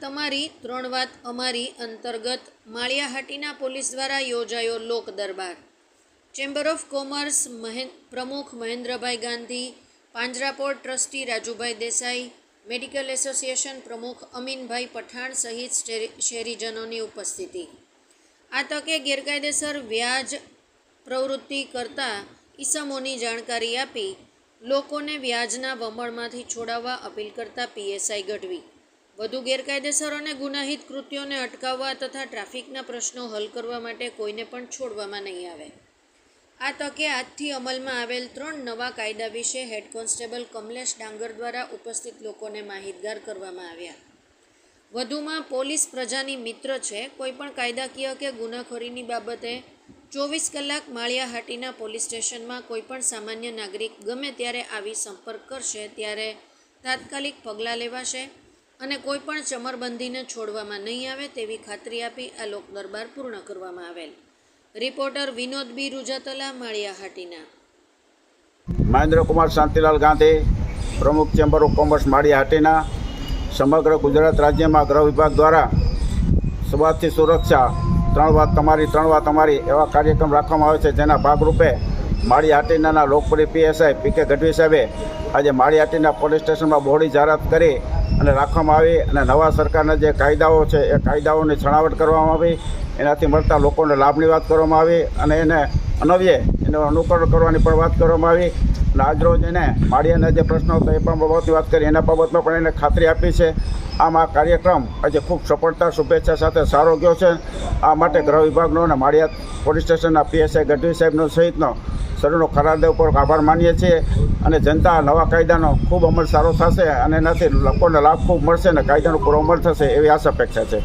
તમારી, ત્રણ વાત અમારી અંતર્ગત. માળિયાહાટીના પોલીસ દ્વારા યોજાયો લોક દરબાર. ચેમ્બર ઓફ કોમર્સ મહેન, પ્રમુખ મહેન્દ્રભાઈ ગાંધી, પાંજરાપોળ trustee Rajubhai Desai, medical association પ્રમુખ અમીનભાઈ પઠાણ સહિત શહેરીજનોની ઉપસ્થિતિ. આ તકે ગેરકાયદેસર વ્યાજ પ્રવૃત્તિ કરતા ઈસમોની જાણકારી આપી લોકોને વ્યાજના વમળમાંથી છોડાવવા અપીલ કરતા પીએસઆઈ ગઢવી. વધુ ગેરકાયદેસર અને ગુનાહિત કૃત્યોને અટકાવવા તથા ટ્રાફિકના પ્રશ્નો હલ કરવા માટે કોઈને પણ છોડવામાં નહીં આવે. આ તકે આજથી અમલમાં આવેલ ત્રણ નવા કાયદા વિશે હેડ કોન્સ્ટેબલ કમલેશ ડાંગર દ્વારા ઉપસ્થિત લોકોને માહિતગાર કરવામાં આવ્યા. વધુમાં પોલીસ પ્રજાની મિત્ર છે કોઈપણ કાયદાકીય કે ગુનાખોરીની બાબતે ચોવીસ કલાક માળિયાહાટીના પોલીસ સ્ટેશનમાં કોઈપણ સામાન્ય નાગરિક ગમે ત્યારે આવી સંપર્ક કરશે, ત્યારે તાત્કાલિક પગલાં લેવાશે. અને કોઈપણ ચમરબંધીને છોડવામાં નહીં આવે તેવી ખાતરી આપી આ લોક દરબાર પૂર્ણ કરવામાં આવેલ. Reporter Vinod B Rujatala Maliyahatina Hatina. Mahendrakumar Shantilal Gandhi, પ્રમુખ ચેમ્બર ઓફ કોમર્સ માળિયાહાટીના સમગ્ર ગુજરાત રાજ્યમાં ગૃહ વિભાગ દ્વારા સ્વાસ્થ્ય સુરક્ષા, ત્રણ વાત તમારી, ત્રણ વાત તમારી એવા કાર્યક્રમ રાખવામાં આવે છે. જેના ભાગરૂપે માળિયાહાટીના લોકપ્રિય પીએસઆઈ પી કે ગઢવી સાહેબે આજે માળિયાહાટીના પોલીસ સ્ટેશનમાં બહોળી જાહેરાત કરી અને રાખવામાં આવી અને નવા સરકારના જે કાયદાઓ છે, એ કાયદાઓની છણાવટ કરવામાં આવી. એનાથી મળતા લોકોને લાભની વાત કરવામાં આવી અને એને અનવ્યે એનું અનુકરણ કરવાની પણ વાત કરવામાં આવી. અને આજરોજ એને માળિયાના જે પ્રશ્નો હતા એ પણ બાબતની વાત કરી. એના બાબતમાં પણ એને ખાતરી આપી છે. આમ આ કાર્યક્રમ આજે ખૂબ સફળતા, શુભેચ્છા સાથે સારો ગયો છે. આ માટે ગૃહ વિભાગનો અને માળિયા પોલીસ સ્ટેશનના પીએસઆઈ ગઢવી સાહેબનો સહિતનો સર્વનો ખરાદે ઉપર આભાર માનીએ છીએ અને જનતા નવા કાયદાનો ખૂબ અમલ સારો થશે અને એનાથી લોકોને લાભ ખૂબ મળશે અને કાયદાનો પૂરો અમલ થશે એવી આશા અપેક્ષા છે.